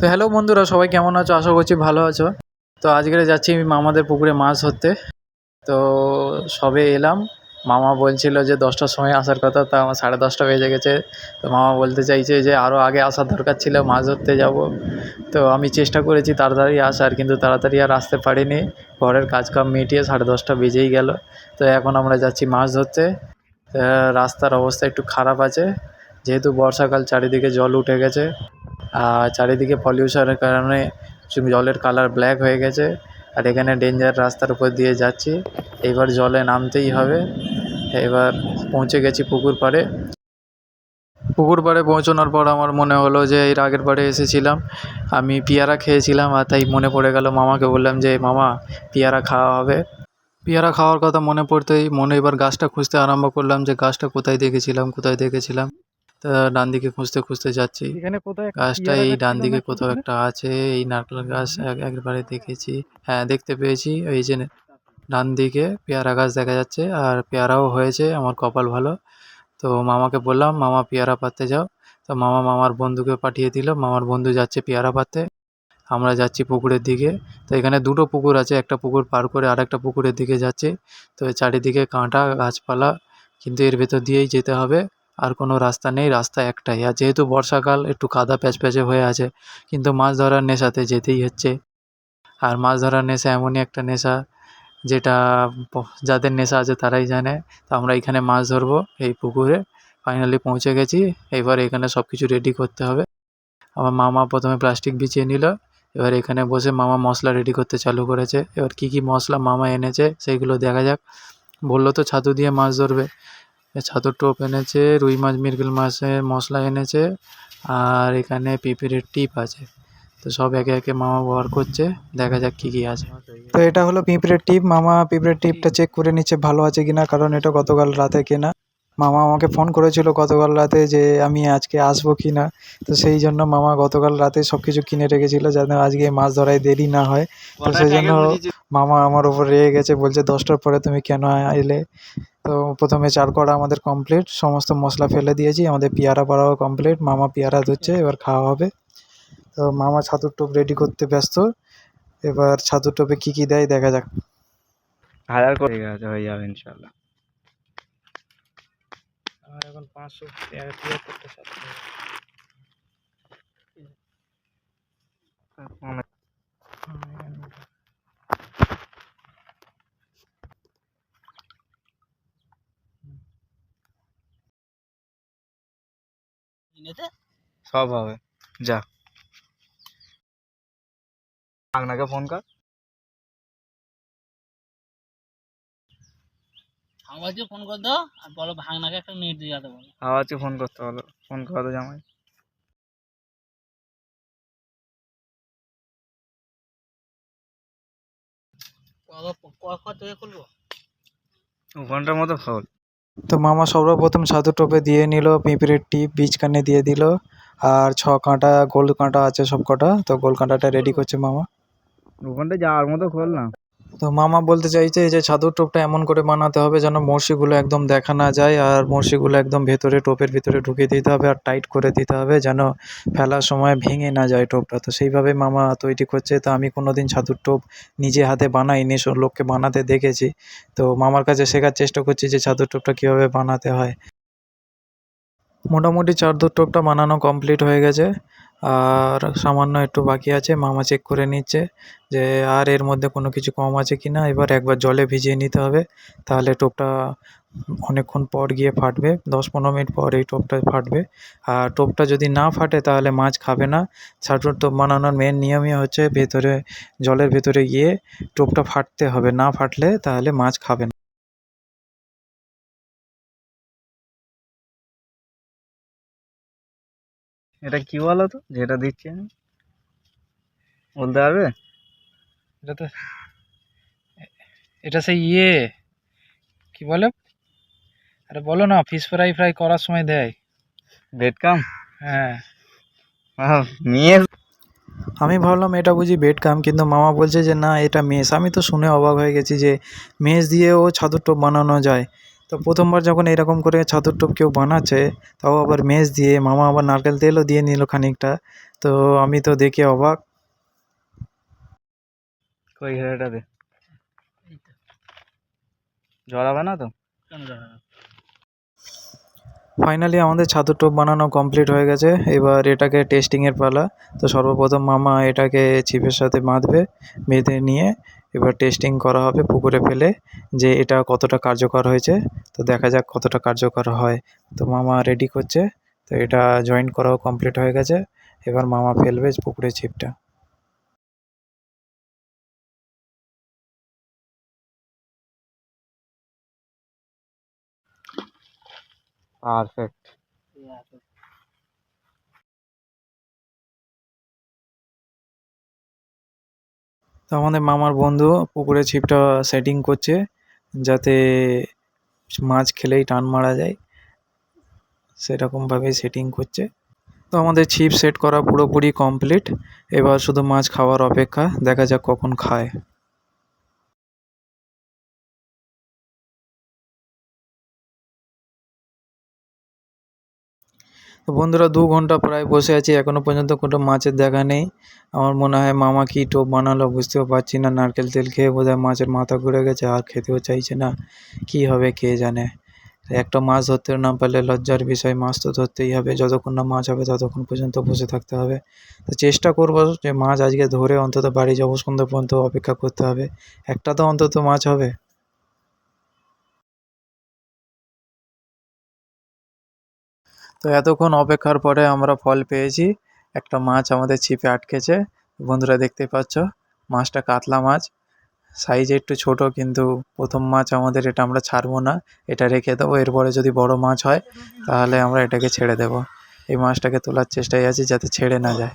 তো হ্যালো বন্ধুরা, সবাই কেমন আছো? আশা করছি ভালো আছো। তো আজকে যাচ্ছি মামাদের পুকুরে মাছ ধরতে। তো সবে এলাম। মামা বলছিল যে দশটার সময় আসার কথা, তা আমার সাড়ে দশটা বেজে গেছে। তো মামা বলতে চাইছে যে আরও আগে আসার দরকার ছিল, মাছ ধরতে যাব। তো আমি চেষ্টা করেছি তাড়াতাড়ি আসার, কিন্তু তাড়াতাড়ি আর আসতে পারিনি। ঘরের কাজকাম মিটিয়ে সাড়ে দশটা বেজেই গেল। তো এখন আমরা যাচ্ছি মাছ ধরতে। রাস্তার অবস্থা একটু খারাপ আছে। যেহেতু বর্ষাকাল চারিদিকে জল উঠে গেছে। চারিদিকে পলিউশনের কারণে জলের কালার ব্ল্যাক হয়ে গেছে। আর এখানে ডেঞ্জার রাস্তার উপর দিয়ে যাচ্ছি। এবার জলে নামতেই হবে। এবার পৌঁছে গেছি পুকুর পাড়ে। পুকুর পাড়ে পৌঁছানোর পর আমার মনে হলো যে এর আগের বারে এসেছিলাম। আমি পেয়ারা খেয়েছিলাম আর তাই মনে পড়ে গেল মামাকে বললাম যে, মামা, পেয়ারা খাওয়া হবে। পেয়ারা খাওয়ার কথা মনে পড়তেই মনে এবার গাছটা খুঁজতে আরম্ভ করলাম যে, গাছটা কোথায় দেখেছিলাম কোথায় দেখেছিলাম? ডান দিকে খুঁজতে খুঁজতে যাচ্ছি। এখানে গাছটা এই ডান দিকে কোথাও একটা আছে এই নারকেল গাছ একবারে দেখেছি। হ্যাঁ দেখতে পেয়েছি ওই যে ডান দিকে পেয়ারা গাছ দেখা যাচ্ছে আর পেয়ারাও হয়েছে আমার কপাল ভালো। তো মামাকে বললাম মামা পেয়ারা পাড়তে যাও। তো মামা মামার বন্ধুকে পাঠিয়ে দিল মামার বন্ধু যাচ্ছে পেয়ারা পাড়তে। আমরা যাচ্ছি পুকুরের দিকে। তো এখানে দুটো পুকুর আছে একটা পুকুর পার করে আরেকটা পুকুরের দিকে যাচ্ছি। তো চারিদিকে কাঁটা গাছপালা কিন্তু এর ভেতর দিয়েই যেতে হবে। আর কোনো রাস্তা নেই, রাস্তা একটাই। আর যেহেতু বর্ষাকাল, একটু কাদা প্যাচপ্যাচে হয়ে আছে, কিন্তু মাছ ধরার নেশাতে যেতেই হচ্ছে। আর মাছ ধরার নেশা এমনই একটা নেশা, যেটা যাদের নেশা আছে তারাই জানে। তো আমরা এখানে মাছ ধরবো এই পুকুরে। ফাইনালি পৌঁছে গেছি, এবার এখানে সব কিছু রেডি করতে হবে। আমার মামা প্রথমে প্লাস্টিক বিছিয়ে নিল, এবার এখানে বসে মামা মশলা রেডি করতে চালু করেছে। এবার কী কী মশলা মামা এনেছে, সেইগুলো দেখা যাক। বলল তো ছাতু দিয়ে মাছ ধরবে। ছাতুর টোপ এনেছে, রুই মাছ, মৃগেল মাছের মশলা এনেছে, আর এখানে পিঁপড়ের টিপ আছে। তো সব একে একে মামা ব্যবহার করছে, দেখা যাক কী কী আছে। তো এটা হলো পিঁপড়ের টিপ। মামা পিঁপড়ের টিপটা চেক করে নিচ্ছে ভালো আছে কিনা, কারণ এটা গতকাল রাতে কেনা। মামা আমাকে ফোন করেছিল গতকাল রাতে যে আমি আজকে আসব কি না। তো সেই জন্য মামা গতকাল রাতে সব কিছু কিনে রেখেছিল যাতে আজকে মাছ ধরায় দেরি না হয়। তো সেই জন্য মামা আমার উপর রেগে গেছে বলছে দশটার পরে তুমি কেন এলে? তো প্রথমে চার কড়া আমাদের কমপ্লিট সমস্ত মশলা ফেলে দিয়েছি আমাদের পেয়ারা পাড়াও কমপ্লিট মামা পেয়ারা ধুচ্ছে এবার খাওয়া হবে। তো মামা ছাতুর টোপ রেডি করতে ব্যস্ত এবার ছাতুর টোপে কী কী দেয় দেখা যাক। হাজার করে হয়ে যাবে ইনশাল্লাহ এখন পাঁচশো তিয়াত্তরটা ছাতু সব হবে। যা। আপনাকে ফোন কর। আমাকে ফোন করে দাও আর বলো ভাঙনাকে একটা মিনিট দিয়ে যেতে বলো। আওয়াজকে ফোন করতে হলো ফোন করে দাও জামাই। ঘণ্টার মতো খোল। তো মামা সর্বপ্রথম ছাতুর টোপে দিয়ে নিল পিঁপড়ের টিপ বীজ কানে দিয়ে দিল আর ছ কাঁটা গোল কাঁটা আছে সব কটা তো গোল কাঁটাটা রেডি করছে মামা। দু ঘণ্টা যাওয়ার মতো খোল না। তো মামা বলতে চাইছে যে ছাদুর টোপটা এমন করে বানাতে হবে যেন বড়শিগুলো একদম দেখা না যায় আর বড়শিগুলো একদম ভেতরে টোপের ভিতরে ঢুকিয়ে দিতে হবে আর টাইট করে দিতে হবে যেন ফেলার সময় ভেঙে না যায় টোপটা। তো সেইভাবে মামা তৈরি করছে। তো আমি কোনো দিন ছাদুর টোপ নিজে হাতে বানাইনি লোককে বানাতে দেখেছি। তো মামার কাছে শেখার চেষ্টা করছি যে ছাদুর টোপটা কীভাবে বানাতে হয়। মোটামুটি চাদর টোপটা বানানো কমপ্লিট হয়ে গেছে। আর সামান্য একটু বাকি আছে, মামা চেক করে নিচ্ছে যে আর এর মধ্যে কোনো কিছু কম আছে কি না। এবার একবার জলে ভিজিয়ে নিতে হবে, তাহলে টোপটা অনেকক্ষণ পর গিয়ে ফাটবে, দশ পনেরো মিনিট পর এই টোপটা ফাটবে। আর টোপটা যদি না ফাটে, তাহলে মাছ খাবে না। ছাতুর টোপ বানানোর মেন নিয়মই হচ্ছে ভেতরে, জলের ভেতরে গিয়ে টোপটা ফাটতে হবে। না ফাটলে তাহলে মাছ খাবে না। এটা কি বলো তো? যেটা দিচ্ছি আমি। বলতে পারবে? এটা তো এটা সেই ইয়ে কি বলে? আরে বলো না ফিশ ফ্রাই ফ্রাই করার সময় দেয়। বেড কাম হ্যাঁ। মেয়ে? আমি ভাবলাম এটা বুঝি বেড কাম কিন্তু মামা বলছে যে না এটা মেস আমি তো শুনে অবাক হয়ে গেছি যে মেস দিয়েও ছাতুর টোপ বানানো যায়। তো প্রথমবার যখন এরকম করে ছাতুর টোপ কেউ বানাচ্ছে তাও আবার মেস দিয়ে মামা আবার নারকেল তেলও দিয়ে নিল খানিকটা। তো আমি তো দেখে অবাক। কই হেরাটা দে। হবে না তো? ফাইনালি আমাদের ছাতুর টোপ বানানো কমপ্লিট হয়ে গেছে। এবার এটাকে টেস্টিংয়ের পালা। তো সর্বপ্রথম মামা এটাকে ছিপের সাথে বাঁধবে বেঁধে নিয়ে এবার টেস্টিং করা হবে পুকুরে ফেলে যে এটা কতটা কার্যকর হয়েছে। তো দেখা যাক কতটা কার্যকর হয়। তো মামা রেডি করছে। তো এটা জয়েন করাও কমপ্লিট হয়ে গেছে। এবার মামা ফেলবে পুকুরে ছিপটা। পারফেক্ট তো আমাদের মামার বন্ধু পুকুরে ছিপটা সেটিং করছে যাতে মাছ খেলেই টান মারা যায়। সেরকমভাবেই সেটিং করছে। তো আমাদের ছিপ সেট করা পুরোপুরি কমপ্লিট এবার শুধু মাছ খাওয়ার অপেক্ষা, দেখা যাক কখন খায়। বন্ধুরা দু ঘণ্টা প্রায় বসে আছি এখনও পর্যন্ত কোনো মাছের দেখা নেই। আমার মনে হয় মামা কি টোপ বানালো বুঝতেও পারছি না, নারকেল তেল খেয়ে বোধহয় মাছের মাথা ঘুরে গেছে, আর খেতেও চাইছে না, কি হবে কে জানে। একটা মাছ ধরতে না পারলে লজ্জার বিষয়, মাছ তো ধরতেই হবে, যতক্ষণ না মাছ হবে ততক্ষণ পর্যন্ত বসে থাকতে হবে। তো চেষ্টা করব যে মাছ আজকে ধরে অন্তত বাড়ি যাব সন্ধ্যা পর্যন্ত অপেক্ষা করতে হবে। একটা তো অন্তত মাছ হবে। তো এতক্ষণ অপেক্ষার পরে আমরা ফল পেয়েছি। একটা মাছ আমাদের ছিপে আটকেছে। বন্ধুরা দেখতে পাচ্ছ, মাছটা কাতলা মাছ। সাইজে একটু ছোট, কিন্তু প্রথম মাছ আমাদের এটা আমরা ছাড়বো না। এটা রেখে দেবো। এরপরে যদি বড় মাছ হয়, তাহলে আমরা এটাকে ছেড়ে দেবো। এই মাছটাকে তোলার চেষ্টায় আছি যাতে ছেড়ে না যায়।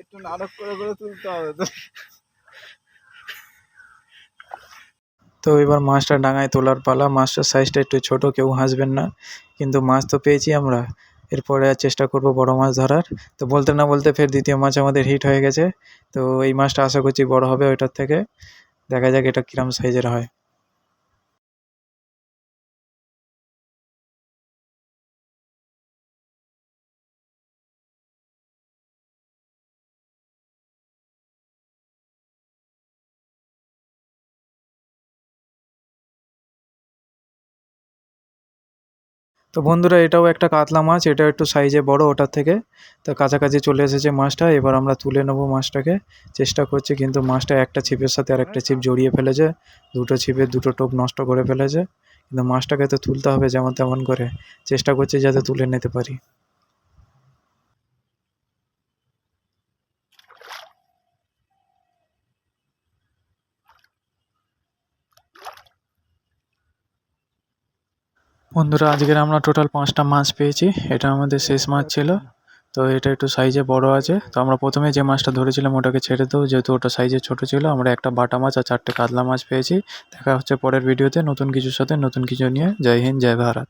একটু নাটক করে করে তুলতে হবে তো। তো এবার মাছটা ডাঙায় তোলার পালা। মাছটার সাইজটা একটু ছোট, কেউ হাসবেন না। কিন্তু মাছ তো পেয়েছি আমরা। এরপরে আর চেষ্টা করব বড় মাছ ধরার। তো বলতে না বলতে ফের দ্বিতীয় মাছ আমাদের হিট হয়ে গেছে। তো এই মাছটা আশা করছি বড় হবে ওইটার থেকে। দেখা যাক এটা কিরম সাইজের হয়। তো বন্ধুরা, এটাও একটা কাতলা মাছ, এটা একটু সাইজে বড়, ওটার থেকে। তো কাছাকাছি চলে এসেছে মাছটা, এবার আমরা তুলে নেব মাছটাকে। চেষ্টা করছি, কিন্তু মাছটা একটা ছিপের সাথে আর একটা ছিপ জড়িয়ে ফেলেছে। দুটো ছিপের দুটো টোপ নষ্ট করে ফেলেছে। কিন্তু মাছটাকে তো তুলতে হবে যেমন তেমন করে। চেষ্টা করছি যাতে তুলে নিতে পারি। বন্ধুরা আজকের আমরা টোটাল পাঁচটা মাছ পেয়েছি। এটা আমাদের শেষ মাছ ছিল। তো এটা একটু সাইজে বড় আছে। তো আমরা প্রথমে যে মাছটা ধরেছিলাম, ওটাকে ছেড়ে দেবো। যেহেতু ওটা সাইজে ছোট ছিল, আমরা একটা বাটা মাছ আর চারটে কাতলা মাছ পেয়েছি। দেখা হচ্ছে পরের ভিডিওতে নতুন কিছুর সাথে নতুন কিছু নিয়ে। জয় হিন্দ, জয় ভারত।